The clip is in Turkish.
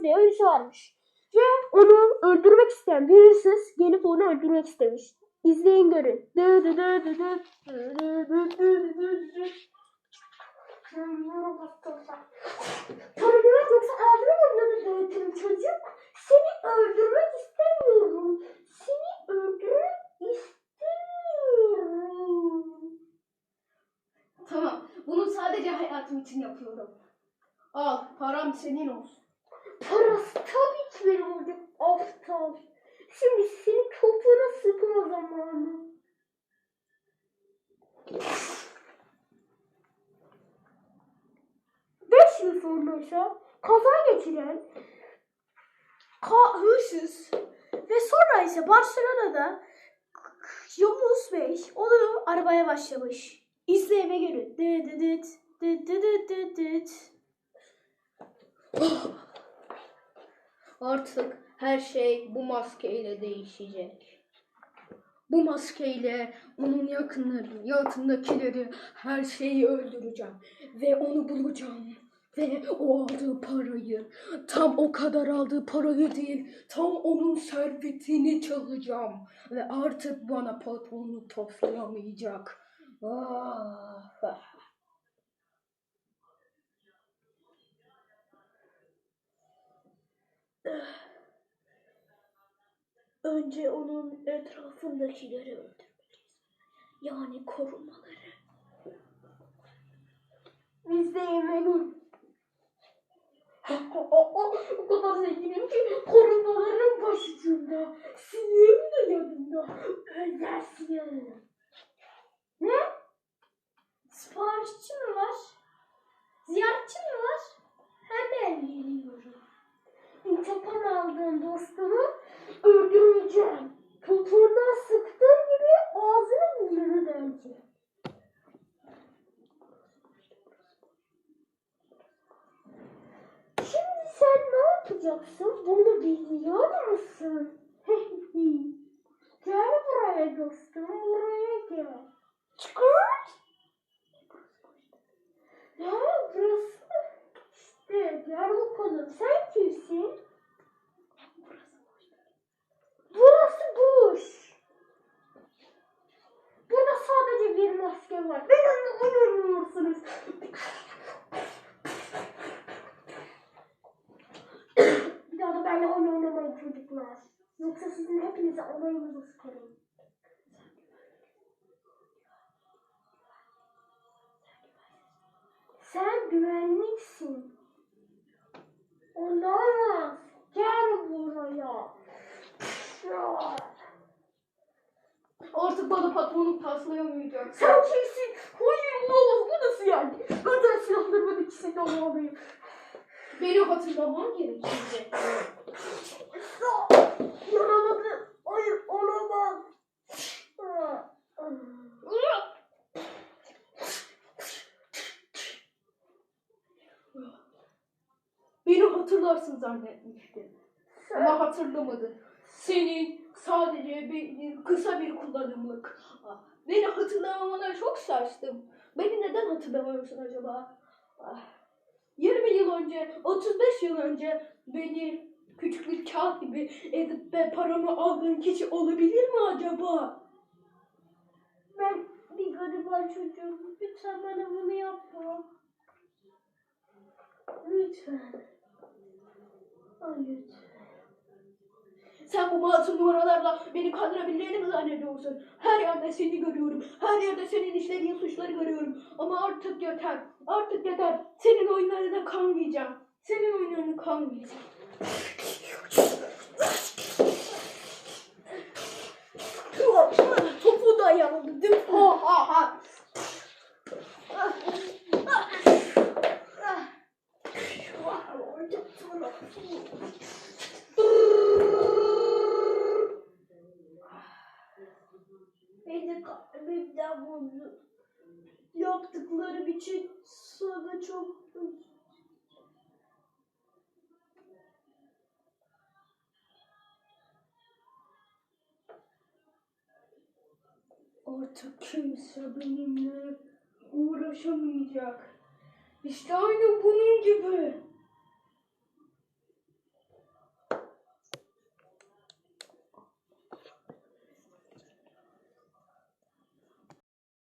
öldüreceğiz diye öyle çağırmış. Ve onu öldürmek isteyen bir hırsız gelip onu öldürmek istemiş. İzleyin görün. Tanrım yoksa ağzını dağıtırım çocuk. Seni öldürmek istemiyorum. Seni öldürmek istemiyorum. Tamam. Bunu sadece hayatım için yapıyorum. Al. Param senin olsun. Parası tabii ki benim olacak aptal. Şimdi seni topuğuna sıkma zamanı. Beş yıl sonra ise kaza geçiren ka hırsız ve sonra ise Barcelona'da Yavuz Bey onu arabaya başlamış. İzleyeme görün. Dı dı dıt, dı dı dı dı dıt. Artık her şey bu maskeyle değişecek. Bu maskeyle onun yakınları, yakındakileri her şeyi öldüreceğim. Ve onu bulacağım. Ve o aldığı parayı, tam o kadar aldığı parayı değil, tam onun servetini çalacağım. Ve artık bana patronluk toslayamayacak. Ah. Önce onun etrafındakileri öldürmeliyiz. Yani korumaları. Biz de yemeliyim. O, o, o kadar zenginim ki korumaların başucunda. Sinirim yapacaksın? Bunu biliyor musun? gel buraya dostum, buraya gel. Çıkar. Ya burası işte gel bakalım. Sen kimsin? Burası boş. Burada sadece bir maske var. Benimle oynamıyorsunuz. bir daha da benimle oyun oynamayın çocuklar. Yoksa sizin hepinize olayınızı sıkarım. Sen güvenliksin. Olamaz. Gel buraya. Artık bana patronluk taslayamayacak. Sen kimsin? Hayır olamaz. Bu nasıl yani? Zaten silahlarımın ikisini de almalıyım. Beni hatırlaman gerekecek. Yaraladı. Hayır olamaz. Beni hatırlarsın zannetmiştim. Ama hatırlamadın. Senin sadece bir, kısa bir kullanımlık. Ah, Beni hatırlamamana çok şaştım. Beni neden hatırlamıyorsun acaba? Ah, 20 yıl önce, 35 yıl önce beni küçük bir kağıt gibi edip de paramı aldığın kişi olabilir mi acaba? Ben bir gariban çocuğum. Lütfen bana bunu yapma. Lütfen. Ay lütfen. Sen bu masum numaralarla beni kandırabildiğini mi zannediyorsun? Her yerde seni görüyorum. Her yerde senin işlediğin suçları görüyorum. Ama artık yeter. Artık yeter. Senin oyunlarına kanmayacağım. Senin oyunlarına kanmayacağım. Topu da yarıldı değil mi? Ha ha. Beni kalbimden vurdu. Yaptıklarım için sana çok üzüldüm. Artık kimse benimle uğraşamayacak. İşte aynı bunun gibi.